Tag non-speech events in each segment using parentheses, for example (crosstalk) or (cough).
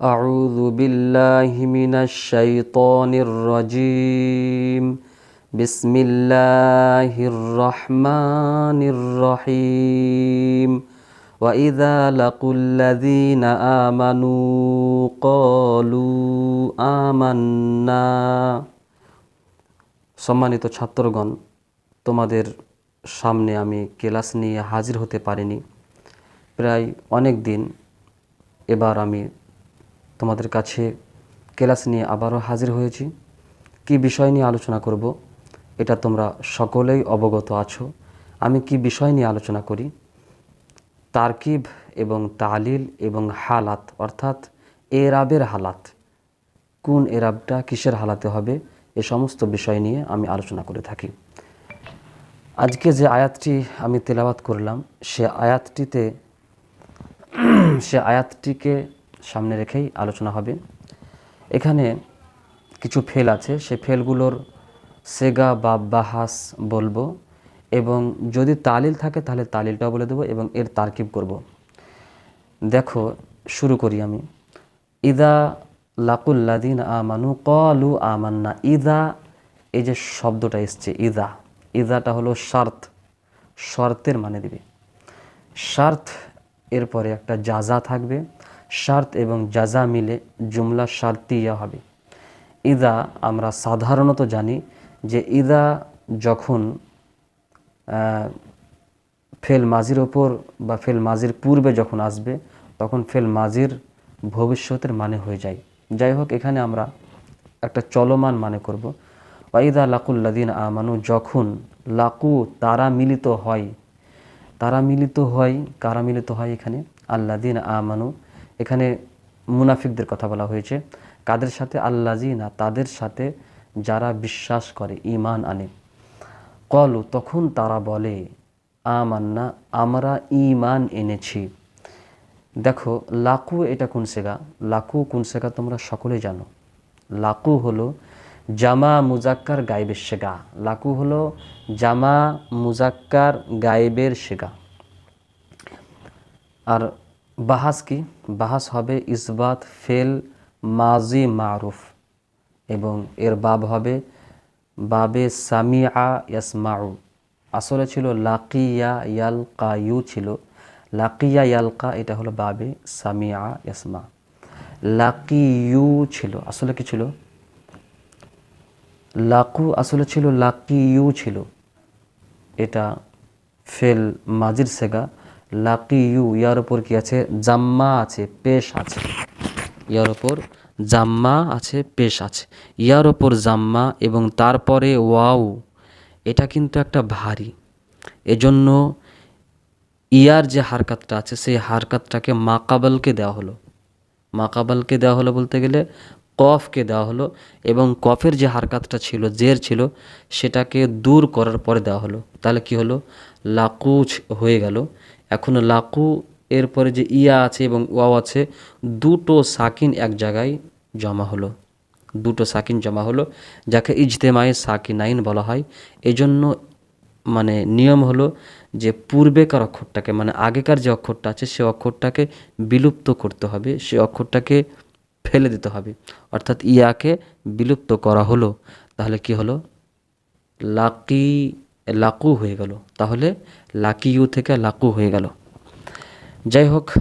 أعوذ بالله من الشيطان الرجيم بسم الله الرحمن الرحيم وإذا لقوا الذين آمنوا قالوا آمنا সম্মানিত ছাত্রগণ তোমাদের সামনে আমি ক্লাস নিয়ে হাজির হতে পারিনি প্রায় অনেক দিন এবার আমি তোমাদের কাছে ক্লাস নিয়ে আবারও হাজির হয়েছি। কি বিষয় নিয়ে আলোচনা করব? এটা তোমরা সকলেই অবগত আছো। আমি কি বিষয় নিয়ে আলোচনা করি? তারকিব এবং তালিল এবং হালাত, অর্থাৎ এরাবের হালাত। কোন এরাবটা কিসের হালাতে হবে? এ সমস্ত বিষয় নিয়ে আমি আলোচনা করে থাকি। আজকে যে আয়াতটি আমি তেলাওয়াত করলাম, সে আয়াতটিতে, সে আয়াতটিকে সামনে রেখেই আলোচনা হবে। এখানে কিছু ফেল আছে। সে ফেলগুলোর সেগা বা বাহাস বলব এবং যদি তালিল থাকে তাহলে তালিলটাও বলে দেবো এবং এর তারকিব করব। দেখো, শুরু করি আমি। ইদা লাকুল্লাদিন আমানু কলু আমান্না। ইদা, এই যে শব্দটা এসছে, ইদা। ইদাটা হলো শার্ত। শর্তের মানে দিবে। শার্ত এরপরে একটা জাজা থাকবে। শার্ত এবং জাজা মিলে জুমলা শার্তিয়া হবে। ইদা আমরা সাধারণত জানি যে ইদা যখন ফেল মাজির ওপর বা ফেল মাজির পূর্বে যখন আসবে, তখন ফেল মাজির ভবিষ্যতের মানে হয়ে যায়। যাই হোক এখানে আমরা একটা চলমান মানে করব। ওয়াইদা লাকুল্লাদিন আমানু, যখন লাকু তারা মিলিত হয়, তারা মিলিত হয়, কারা মিলিত হয় এখানে? আল্লাদিন আমানু এখানে মুনাফিকদের কথা বলা হয়েছে। কাদের সাথে? আল্লাজিনা তাদের সাথে যারা বিশ্বাস করে ইমান আনে। কলু তখন তারা বলে, আমান্না, আমরা ইমান এনেছি। দেখো, লাকু এটা কোন সেগা লাকু কোন সেগা তোমরা সকলে জানো? লাকু হলো জামা মুজাক্কার গাইবের শেগা লাকু হলো জামা মুজাক্কার গায়েবের শেগা আর বাহাস কি? বাহাস হবে ইসবাত ফেল মাজি মারুফ এবং এর বাব হবে বাবে সামিয়া ইয়াসমাউ। আসলে ছিল লাকিয়া ইউ ছিল। লাকিয়া ইয়ালকা, এটা হলো বাবে সামিয়া ইয়াসমা। লাকি ইউ ছিল। আসলে কি ছিল? লাকু আসলে ছিল লাকি ইউ ছিল। এটা ফেল মাজির সেগা। লাকি ইউ, ইয়ার ওপর কি আছে? জাম্মা আছে, পেশ আছে। ইয়ার ওপর জাম্মা আছে, পেশ আছে। ইয়ার ওপর জাম্মা এবং তারপরে ওয়াও, এটা কিন্তু একটা ভারী। এজন্য ইয়ার যে হারকাতটা আছে, সেই হারকাতটাকে মাকাবালকে দেওয়া হলো। মাকাবালকে দেওয়া হলো বলতে গেলে কফকে দেওয়া হলো এবং কফের যে হারকাতটা ছিল, জের ছিল, সেটাকে দূর করার পরে দেওয়া হলো। তাহলে কি হলো? লাকুচ হয়ে গেল। এখন লাকু, এরপরে যে ইয়া আছে এবং ওয়াও আছে, দুটো সাকিন এক জায়গায় জমা হলো। দুটো সাকিন জমা হলো, যাকে ইজতেমায়ে সাকিনাইন বলা হয়। এজন্য মানে নিয়ম হলো যে পূর্বেকার অক্ষরটাকে মানে আগেকার যে অক্ষরটা আছে, সে অক্ষরটাকে বিলুপ্ত করতে হবে, সে অক্ষরটাকে ফেলে দিতে হবে। অর্থাৎ ইয়াকে বিলুপ্ত করা হলো। তাহলে কি হলো? লাকি লাকু হয়ে গেল। তাহলে লাকি ইউ থেকে লাকু হয়ে গেল। যাই হোক,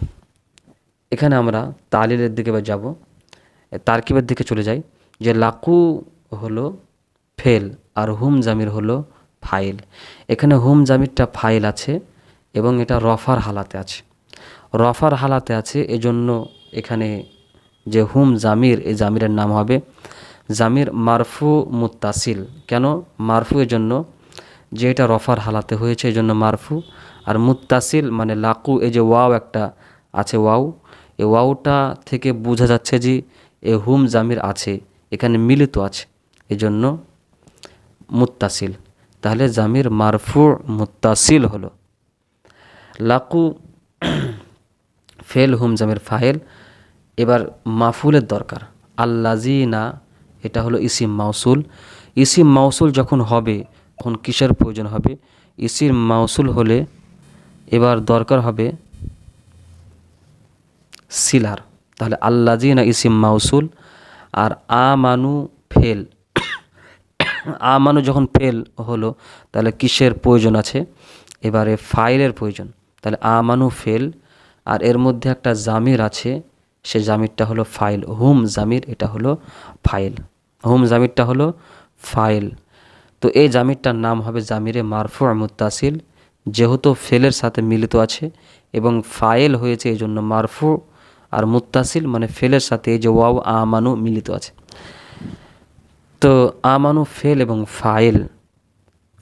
এখানে আমরা তালিলের দিকে বা যাব। তারকিবের দিকে চলে যাই। যে লাকু হলো ফেল আর হুম জামির হলো ফাইল। এখানে হুম জামিরটা ফাইল আছে এবং এটা রফার হালাতে আছে। রফার হালাতে আছে এজন্য এখানে যে হুম জামির, এই জামিরের নাম হবে জামির মারফু মুত্তাসিল। কেন? মারফু এর জন্য যে এটা রফার হালাতে হয়েছে এই জন্য মারফু। আর মুত্তাসিল মানে লাকু, এই যে ওয়াও একটা আছে, ওয়াও। এই ওয়াওটা থেকে বোঝা যাচ্ছে যে এ হুম জামির আছে, এখানে মিলিত আছে, এজন্য মুত্তাসিল। তাহলে জামির মারফু, মুত্তাসিল হলো। লাকু (clears throat) ফেল, হুম জামির ফাহেল এবার মাফুলের দরকার। আল্লাজিনা এটা হলো ইসিম মাউসুল। ইসিম মাউসুল যখন হবে তখন কিসের প্রয়োজন হবে? ইসির মাউসুল হলে এবার দরকার হবে সিলার। তাহলে আল্লাজিনা ইসিম মাউসুল আর আমানু ফেল। আমানু যখন ফেল হলো, তাহলে কিসের প্রয়োজন আছে? এবারে ফাইলের প্রয়োজন। তাহলে আমানু ফেল আর এর মধ্যে একটা জামির আছে, সে জামিরটা হলো ফাইল। হুম জামির, এটা হলো ফাইল। হুম জামিরটা হলো ফাইল। তো এই জামিরটার নাম হবে জামিরে মারফু মুত্তাসিল, যেহেতু ফেলের সাথে মিলিত আছে এবং ফায়েল হয়েছে এই জন্য মারফু আর মুত্তাসিল মানে ফেলের সাথে এই যে ওয়াও আমানু মিলিত আছে। তো আমানু ফেল এবং ফাইল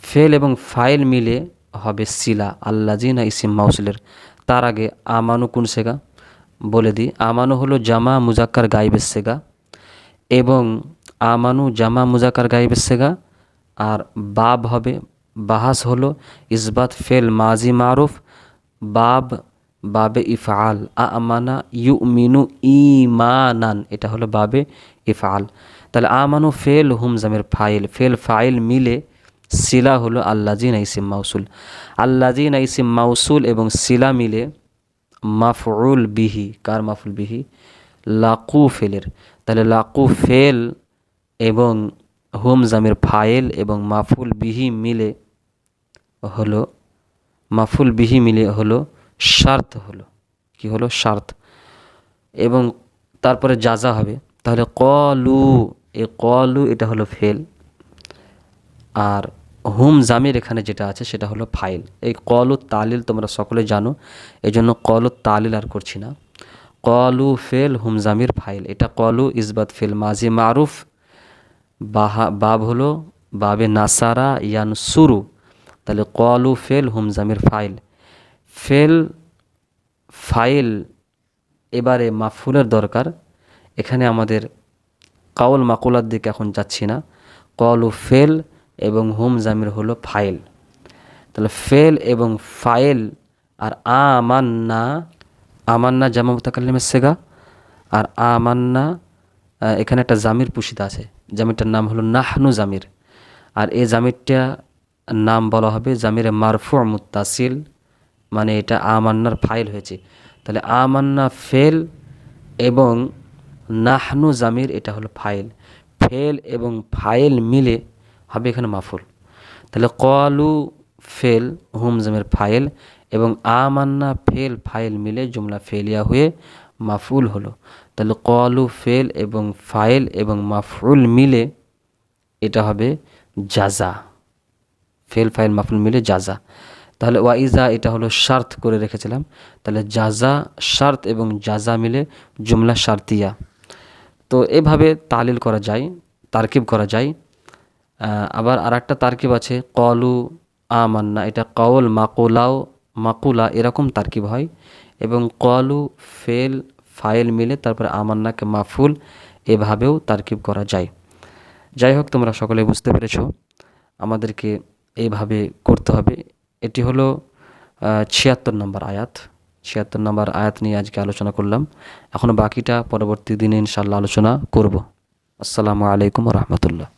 ফেল এবং ফাইল মিলে হবে সিলা আল্লাজিনা ইসিম মাউসুলের। তার আগে আমানু কোন সেগা? বলে দিই, আমানু হলো জামা মুজাক্কার গাইবের সেগা এবং আমানু জামা মুজাক্কার গাইবের সেগা আর বাব হবে, বাহাস হলো, ইসবাত ফেল মাজি মারুফ, বাব, বাবে ইফআল, আমানা ইউ মিনু ইমানান এটা হলো বাবে ইফআল। তাহলে আমানু ফেল হুম জামের ফাইল, ফেল ফাইল মিলে সিলা হলো আল্লাজিন ইসিম মাউসুল। আল্লাজিন ইসিম মাউসুল এবং সিলা মিলে মাফরুল বিহি, কার মাফুল বিহি? লাকু ফেলের। তাহলে লাকু ফেল এবং হুম জামের ফাইল এবং মাফুল বিহি মিলে হলো, মাফুল বিহি মিলে হলো শার্ত হলো। কি হলো? শার্ত। এবং তারপরে যাজা হবে। তাহলে কলু, এই কলু এটা হলো ফেল। আর হুম জামির এখানে যেটা আছে সেটা হলো ফাইল এই কলু তালিল তোমরা সকলে জানো এই জন্য কলু তালিল আর করছি না। কলু, ফেল হুম জামির ফাইল এটা কলু, ইসবাত, ফেল মাজি মারুফ বাহা, বাব হলো বাবে নাসারা ইয়ান সুরু তাহলে কলু ফেল হুম জামির ফাইল। ফেল, ফাইল এবারে মাফুলের দরকার। এখানে আমাদের কাউল মাকুলার দিকে এখন যাচ্ছি না। কলু ফেল এবং হুম জামির হলো ফাইল। তাহলে ফেল এবং ফাইল আর আমান্না আমান্না জামা মুতাকাল্লিমের সেগা। আর আমান্না এখানে একটা জামির পুষিত আছে। জামিরটার নাম হলো নাহনু জামির। আর এই জামিরটা নাম বলা হবে জামিরে মারফু মুত্তাসিল মানে এটা আমান্নার ফাইল হয়েছে। তাহলে আমান্না ফেল এবং নাহনু জামির এটা হলো ফাইল। ফেল এবং ফাইল মিলে হবে এখানে মাফুল। তাহলে কলু ফেল হুম জামির ফাইল এবং আমান্না ফেল ফাইল মিলে জুমলা ফেলিয়া হয়ে মাফুল হলো। তাহলে কলু ফেল এবং ফাইল এবং মাফুল মিলে এটা হবে জাজা ফেল, ফাইল মাফুল মিলে জাজা তাহলে ওয়াইজা এটা হলো শার্ত করে রেখেছিলাম। তাহলে জাজা শার্ত এবং জাজা মিলে জুমলা শার্তিয়া। তো এভাবে তালিল করা যায়, তারকিব করা যায়। আবার আর একটা তারকিব আছে কলু আমান্না, এটা কওল মাকুলাও, মাকুলা, এরকম তারকিব হয়। এবং কলু ফেল, ফাইল মিলে তারপরে আমান্নাকে মাফুল এভাবেও তারকিব করা যায়। যাই হোক তোমরা সকলে বুঝতে পেরেছ, আমাদেরকে এইভাবে করতে হবে। এটি হলো ছিয়াত্তর নম্বর আয়াত। ছিয়াত্তর নম্বর আয়াত নিয়ে আজকে আলোচনা করলাম। এখন বাকিটা পরবর্তী দিনে ইনশাল্লাহ আলোচনা করব। আসসালামু আলাইকুম রহমতুল্লাহ।